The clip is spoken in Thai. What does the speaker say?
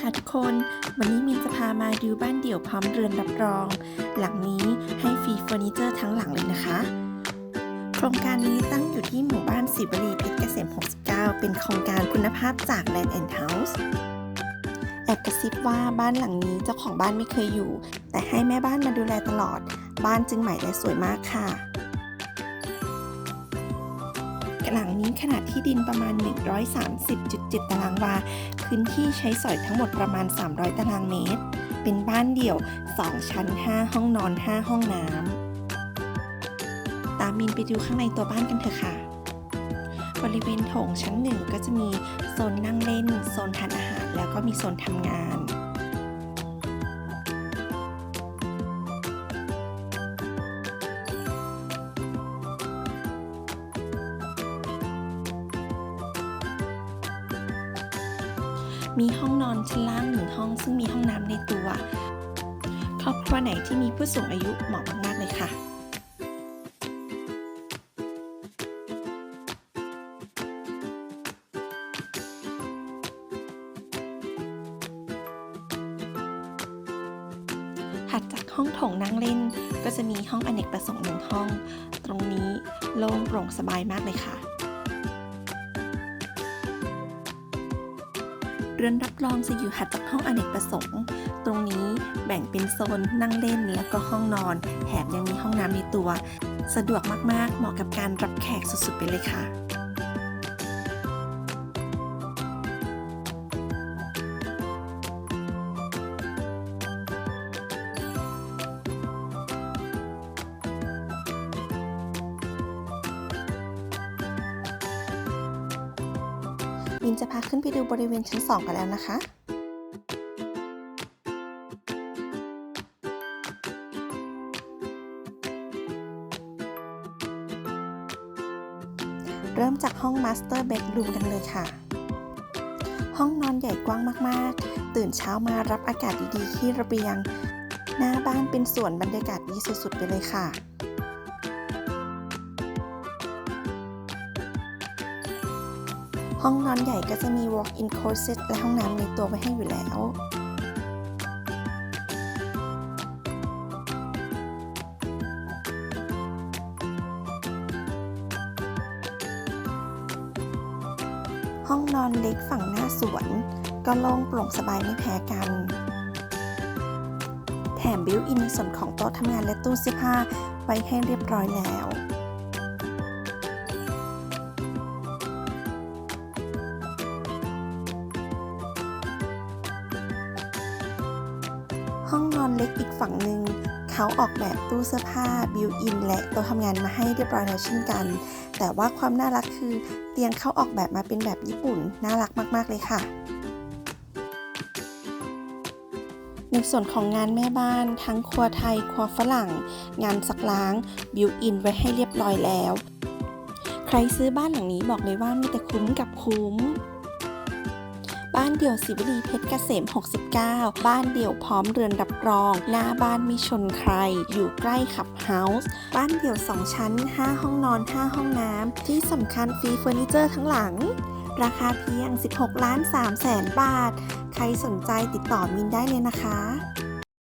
ค่ะทุกคน วันนี้มินจะพามาดูบ้านเดี่ยวพร้อมเรือนรับรอง หลังนี้ให้ฟรีเฟอร์นิเจอร์ทั้งหลังเลยนะคะ โครงการนี้ตั้งอยู่ที่หมู่บ้านสิบรีเพชรเกษม 69 เป็นโครงการคุณภาพจาก Land and House แอบกระซิบว่าบ้านหลังนี้เจ้าของบ้านไม่เคยอยู่ แต่ให้แม่บ้านมาดูแลตลอด บ้านจึงใหม่และสวยมากค่ะ หลังนี้ขนาดที่ดินประมาณ 130.7 ตารางวา พื้นที่ใช้สอยทั้งหมดประมาณ 300 ตารางเมตร เป็นบ้านเดี่ยว 2 ชั้น 5 ห้องนอน 5 ห้องน้ำ ตามมินไปดูข้างในตัวบ้านกันเถอะค่ะ บริเวณโถงชั้นหนึ่งก็จะมีโซนนั่งเล่น โซนทานอาหาร แล้วก็มีโซนทำงาน มีห้องนอนชั้นล่างหนึ่งห้องซึ่งมีห้องน้ำในตัว ครอบครัวไหนที่มีผู้สูงอายุเหมาะมากๆเลยค่ะถัดจากห้องโถงนั่งเล่น ก็จะมีห้องอเนกประสงค์หนึ่งห้อง ตรงนี้โล่งโปร่งสบายมากเลยค่ะ เรือนรับรองจะอยู่หัดจากห้องอเนกประสงค์ ตรงนี้แบ่งเป็นโซนนั่งเล่นแล้วก็ห้องนอน แถมยังมีห้องน้ำในตัว สะดวกมากๆ เหมาะกับการรับแขกสุดๆไปเลยค่ะินจะพาขึ้นไปดูบริเวณชั้น 2 กันแล้วนะคะ เริ่มจากห้อง Master Bedroom กันเลยค่ะ ห้องนอนใหญ่กว้างมากๆ ตื่นเช้ามารับอากาศดีๆ ที่ระเบียง หน้าบ้านเป็นสวนบรรยากาศดีสุดๆ ไปเลยค่ะ ห้องนอนใหญ่ก็จะมี walk-in closet และห้องน้ำในตัวไว้ให้อยู่แล้วห้องนอนเล็กฝั่งหน้าสวน ก็โล่งโปร่งสบายไม่แพ้กัน แถมบิวอินในส่วนของโต๊ะทำงานและตู้เสื้อผ้าไว้ให้เรียบร้อยแล้ว อนเล็กอีกฝั่งหนึ่งเขาออกแบบตู้เสื้อผ้าบิวอินและโต๊ะทำงานมาให้เรียบร้อยแล้วเช่นกัน แต่ว่าความน่ารักคือเตียงเขาออกแบบมาเป็นแบบญี่ปุ่น น่ารักมาก ๆ เลยค่ะในส่วนของงานแม่บ้านทั้งครัวไทย ครัวฝรั่ง งานซักล้างบิวอินไว้ให้เรียบร้อยแล้ว ใครซื้อบ้านหลังนี้บอกเลยว่ามีแต่คุ้มกับคุ้ม บ้านเดี่ยวสิวลีเพชรเกษม 69 บ้านเดี่ยวพร้อมเรือนรับรอง หน้าบ้านมีชนใคร อยู่ใกล้ขับเฮาส์ บ้านเดี่ยว 2 ชั้น 5 ห้องนอน 5 ห้องน้ำ ที่สำคัญฟรีเฟอร์นิเจอร์ทั้งหลัง ราคาเพียง 16 ล้าน3แสนบาท ใครสนใจติดต่อมินได้เลยนะคะ